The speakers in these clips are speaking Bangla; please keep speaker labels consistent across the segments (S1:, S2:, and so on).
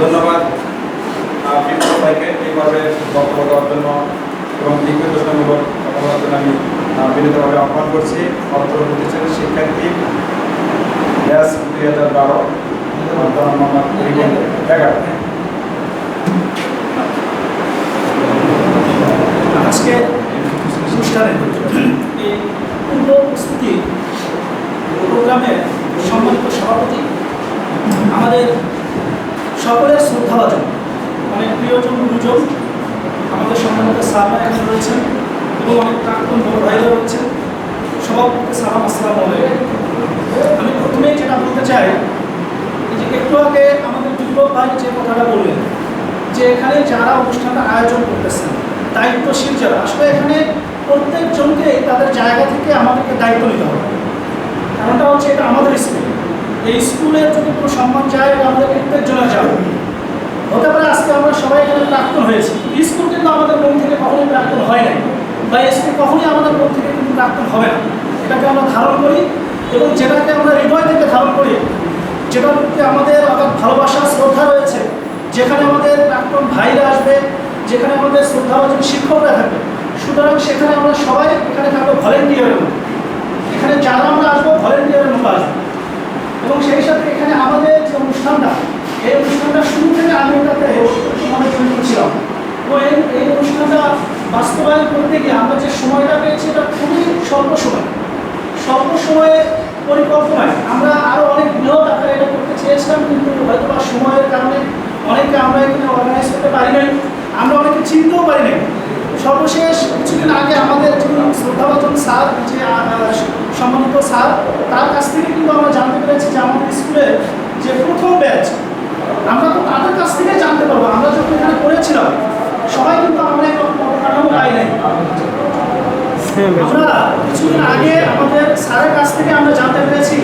S1: ধন্যবাদ। বিপ্লব ভাইকে এই বক্তব্য দেওয়ার জন্য এবং কথা বলার জন্য আমি বিনীতভাবে আহ্বান করছি। প্রতিষ্ঠানের শিক্ষার্থী ব্যাস দুই হাজার বারো
S2: আজকে অনুষ্ঠানে এই পূর্ব প্রস্তুতি প্রোগ্রামের সম্মানিত সভাপতি, আমাদের সকলের শ্রদ্ধাভাজন অনেক প্রিয়জন, গুরুজন, আমাদের সম্মানিত সাহাবা এখানে রয়েছেন এবং অনেক প্রাক্তন বড় ভাইরা রয়েছেন। সভাপতি সালাম, আসসালাম আমি প্রথমেই যেটা বলতে চাই যে একটু আগে আমাদের বিপ্লব ভাই যে কথাটা বললেন, যে এখানে যারা অনুষ্ঠানটা আয়োজন করতেছেন, দায়িত্বশীল যারা, আসলে এখানে প্রত্যেকজনকে তাদের জায়গা থেকে আমাদেরকে দায়িত্ব নিতে হবে। কারণটা হচ্ছে এটা আমাদের স্কুল। এই স্কুলের যদি কোনো সম্মান চায় আমাদের প্রত্যেকজনের যাবে হতে পারে আজকে আমরা সবাই এখানে প্রাক্তন হয়েছি। স্কুল কিন্তু আমাদের মন থেকে কখনোই প্রাক্তন হয় নাই। বা স্কুল কখনোই আমাদের মন থেকে কিন্তু প্রাক্তন হবে না। এটাকে আমরা ধারণ করি এবং যেটাকে আমরা হৃদয় থেকে ধারণ করি, যেটার প্রতি আমাদের অগাধ ভালোবাসা, শ্রদ্ধা রয়েছে, যেখানে আমাদের প্রাক্তন ভাইরা আসবে, যেখানে আমাদের শ্রদ্ধাভাজন শিক্ষকরা থাকবে, সুতরাং সেখানে আমরা সবাই এখানে থাকব ভলেন্টিয়ারের মতো। এখানে যারা আমরা আসব ভলেন্টিয়ারের মতো আসব। এবং সেই সাথে এখানে আমাদের যে অনুষ্ঠানটা, এই অনুষ্ঠানটা শুরু থেকে আমি এটাতে মানে জড়িত ছিলাম। তো এই এই অনুষ্ঠানটা বাস্তবায়ন করতে গিয়ে আমরা যে সময়টা পেয়েছি এটা খুবই স্বল্প সময়। স্বল্প সময়ে পরিকল্পনায় আমরা আরও অনেক বৃহৎ আকারে এটা করতে চেয়েছিলাম, কিন্তু হয়তো বা সময়ের কারণে অনেকে আমরা এখানে অর্গানাইজ করতে পারি নাই। আমরা অনেকে চিনতেও পারি নাই সর্বশেষ কিছুদিন আগে আমাদের শ্রদ্ধাভাজন স্যার যে সম্মানিত স্যার তার কাছ থেকে কিন্তু আমরা জানতে পেরেছি যে আমাদের স্কুলের যে প্রথম ব্যাচ আমরা তো তাদের কাছ থেকে জানতে পারব। আমরা যখন এখানে পড়েছিলাম সবাই কিন্তু আমরা এরকম কাঠামো পাই নাই। আমরা কিছুদিন আগে আমাদের স্যারের কাছ থেকে আমরা জানতে পেরেছি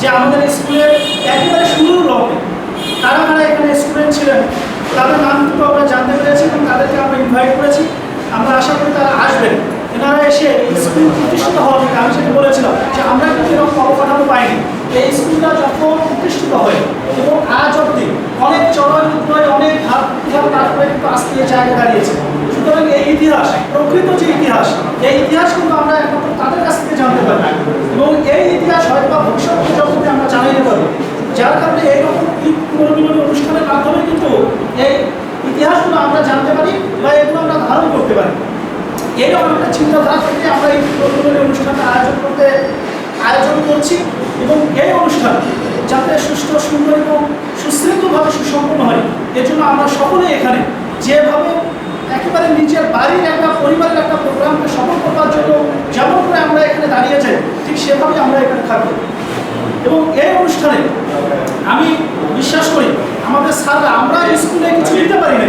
S2: যে আমাদের স্কুলের একেবারে শুরুর লগ্নে কারা কারা এখানে স্টুডেন্ট ছিলেন তাদের নাম কিন্তু আমরা জানতে পেরেছি এবং তাদেরকে আমরা ইনভাইট করেছি আমরা আশা করি তারা আসবেন এনারা এসে এই স্কুল প্রতিষ্ঠিত হওয়া থেকে আমি সেটা বলেছিলাম যে আমরা কিন্তু এরকম অবকাঠামো পাইনি এই স্কুলটা যখন প্রতিষ্ঠিত হয় এবং আজ অব্দি অনেক চড়াই উত্তয় অনেক ধাপ ধাপ তারপরে কিন্তু আজকে এই জায়গায় দাঁড়িয়েছে। সুতরাং এই ইতিহাস প্রকৃত যে ইতিহাস, এই ইতিহাস কিন্তু আমরা একমাত্র তাদের কাছ থেকে জানতে পারি। এবং এই ইতিহাস হয়তো বা ভবিষ্যৎ প্রজন্মকে আমরা জানাইতে পারি যার কারণে এইরকম পুনর্মিলনী অনুষ্ঠানের মাধ্যমে কিন্তু এই ইতিহাসগুলো আমরা জানতে পারি বা এগুলো আমরা ধারণ করতে পারি। এইরকম একটা চিন্তাধারা থেকে আমরা এই পুনর্মিলনী অনুষ্ঠানটা আয়োজন করতে, আয়োজন করছি এবং এই অনুষ্ঠান যাতে সুষ্ঠু, সুন্দর এবং সুশৃঙ্খলভাবে সুসম্পন্ন হয়। এর জন্য আমরা সকলে এখানে যেভাবে একেবারে নিজের বাড়ির একটা, পরিবারের একটা প্রোগ্রামকে সফল করবার জন্য যেমন করে আমরা এখানে দাঁড়িয়ে যাই ঠিক সেভাবেই আমরা এখানে থাকব। এবং এই অনুষ্ঠানে আমি বিশ্বাস করি, আমাদের স্যাররা, আমরা স্কুলে কিছু দিতে পারি না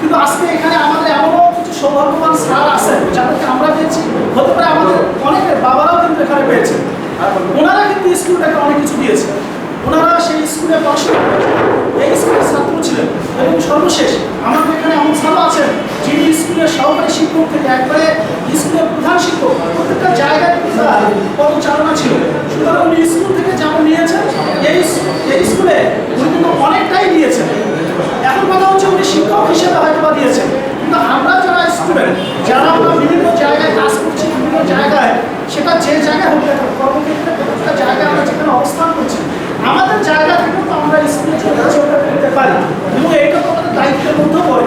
S2: কিন্তু আজকে এখানে আমাদের এমনও কিছু সৌভাগ্যবান স্যার আছেন যাদেরকে আমরা পেয়েছি। হতে পারে আমাদের অনেকের বাবারাও কিন্তু এখানে পেয়েছে। ওনারা কিন্তু স্কুলটাকে অনেক কিছু দিয়েছে। ওনারা সেই স্কুলে পড়াশোনা এই স্কুলের ছাত্র ছিলেন। এবং সর্বশেষ আমাদের এখানে এমন স্যারও আছেন যিনি স্কুলের সহকারী শিক্ষক থেকে একবারে স্কুলের প্রধান শিক্ষক। প্রত্যেকটা জায়গায় পদচারণা ছিল। সুতরাং উনি স্কুল থেকে যেমন নিয়েছেন, এই এই স্কুলে উনি কিন্তু অনেকটাই দিয়েছেন এখন কথা হচ্ছে উনি শিক্ষক হিসেবে হয়তো বা দিয়েছেন কিন্তু আমরা যারা স্টুডেন্ট, যারা আমরা বিভিন্ন জায়গায় কাজ করছি, বিভিন্ন জায়গায়, সেটা যে জায়গায় হোক কর্মক্ষেত্রে প্রত্যেকটা জায়গায় আমরা যেখানে অবস্থান করছি আমাদের জায়গা থেকেও তো আমরা স্কুলে চলে যাচ্ছি ওটা করতে পারি এবং এইটা তো আমাদের দায়িত্বের মধ্যেও পড়ে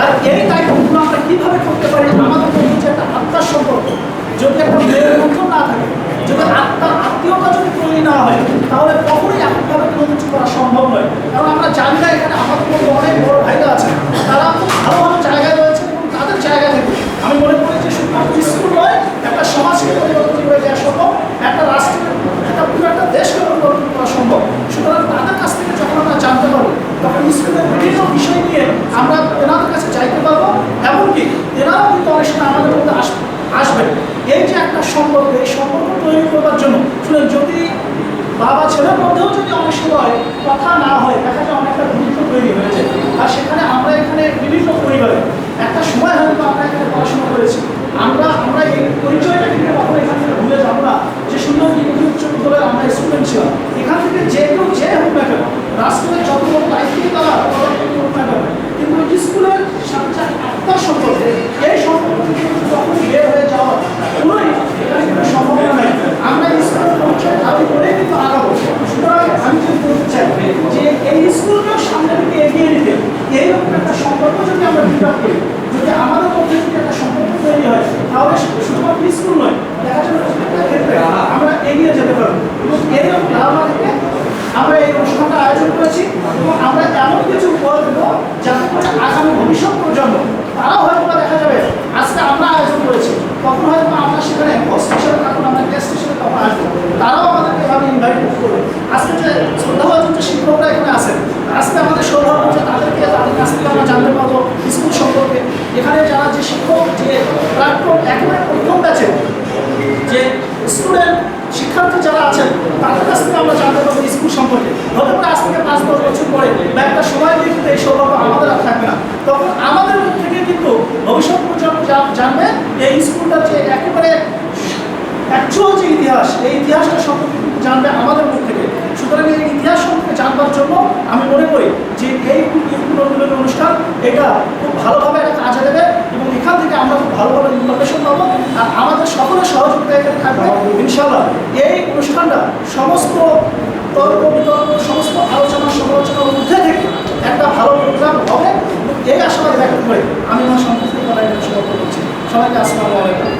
S2: আর এই দায়িত্বগুলো আমরা কীভাবে করতে পারি আমাদের মধ্যে যে একটা আত্মার সম্পর্ক যদি একটা মেয়ের মধ্যেও না থাকে যদি আত্মার আত্মীয়তা যদি তৈরি না হয়, তাহলে কখনোই একভাবে কোনো কিছু করা সম্ভব নয়। কারণ আমরা জানি না এখানে আমার মধ্যে অনেক বড় ভাইরা আছে। তারা খুব ভালো ভালো জায়গায় রয়েছে এবং তাদের জায়গা থেকে আমি মনে করি যে শুধুমাত্র স্কুল নয়, একটা সমাজকে পরিবর্তন করে দেওয়া সম্ভব, একটা রাষ্ট্রের, একটা পুরো একটা দেশকে পরিবর্তন করা সম্ভব। সুতরাং তাদের কাছ থেকে যখন আমরা জানতে পারব, তখন স্কুলের বিভিন্ন বিষয় নিয়ে আমরা এনাদের কাছে চাইতে পারব, এমনকি এনারাও কিন্তু অনেক সময় আমাদের মধ্যে আসবে আসবেন। এই যে একটা সম্পর্ক, এই সম্পর্ক তৈরি করবার জন্য বাবা ছেলের মধ্যেও যদি অনেক হয় কথা না হয়, দেখা যায় অনেকটা গুরুত্ব তৈরি হয়েছে আর সেখানে আমরা এখানে বিভিন্ন পরিবারে একটা সময় হয়তো আমরা এখানে পড়াশোনা করেছি আমরা আমরা এই পরিচয়টা কিন্তু কখনো এখান থেকে ভুলে যাব না যে সুন্দর ডিগ্রি উচ্চ বিদ্যালয়ে আমরা স্টুডেন্ট ছিলাম এখান থেকে যে কেউ যে হোক না কেন রাষ্ট্রের যত বড় দায়িত্বই তারা পালন স্কুলকেও সামনের দিকে এগিয়ে নিতে এইরকম একটা সম্পর্ক যদি আমরা বিকাশ করি যদি আমাদের মধ্যে যদি একটা সম্পর্ক তৈরি হয় তাহলে শুধু- শুধুমাত্র স্কুল নয় দেখা যাবে প্রত্যেকটা ক্ষেত্রে আমরা এগিয়ে যেতে পারব এবং এইরকম ধারণা থেকে আমরা এই অনুষ্ঠানটা আয়োজন করেছি এবং আমরা এমন কিছু উপহার দেবো যাতে করে আগামী ভবিষ্যৎ প্রজন্ম তারাও হয়তো বা দেখা যাবে আজকে আমরা আয়োজন করেছি তখন হয়তো বা আমরা সেখানে হোস্ট হিসেবে তখন আমরা গেস্ট হিসেবে তখন আসব তারাও যে শিক্ষকরা এখানে আছেন, আজকে আমাদের সৌভাগ্য তাদেরকে, তাদের কাছ থেকে আমরা জানতে পারব এখানে যারা যে শিক্ষক, যে প্ল্যাটফর্ম একেবারে শিক্ষার্থী যারা আছেন, তাদের কাছ থেকে আমরা জানতে পারব স্কুল সম্পর্কে। হতে পারে পাঁচ, দশ বছর পরে একটা সময় দিয়ে কিন্তু এই আমাদের আর থাকবে না। তখন আমাদের থেকে কিন্তু ভবিষ্যৎ প্রজন্ম জানবে এই স্কুলটার যে একেবারে অ্যাকচুয়াল যে ইতিহাস, এই ইতিহাসটা সম্পর্কে জানবে আমাদের মুখ থেকে। সুতরাং এই ইতিহাস সম্পর্কে জানবার জন্য আমি মনে করি যে এই পুনর্মিলন অনুষ্ঠান এটা খুব ভালোভাবে একটা কাজে দেবে এবং এখান থেকে আমরা খুব ভালোভাবে ইনফরমেশন পাবো আর আমাদের সকলের সহযোগিতা এখানে থাকবে ইনশাল্লাহ এই অনুষ্ঠানটা সমস্ত তর্ক বিতর্ক, সমস্ত আলোচনা সমালোচনার মধ্যে থেকে একটা ভালো প্রোগ্রাম হবে। এই আশাবাদ ব্যক্ত করে আমি আমার সম্পর্কে বলার সমাপ্ত করছি। সবাইকে আসসালামু আলাইকুম।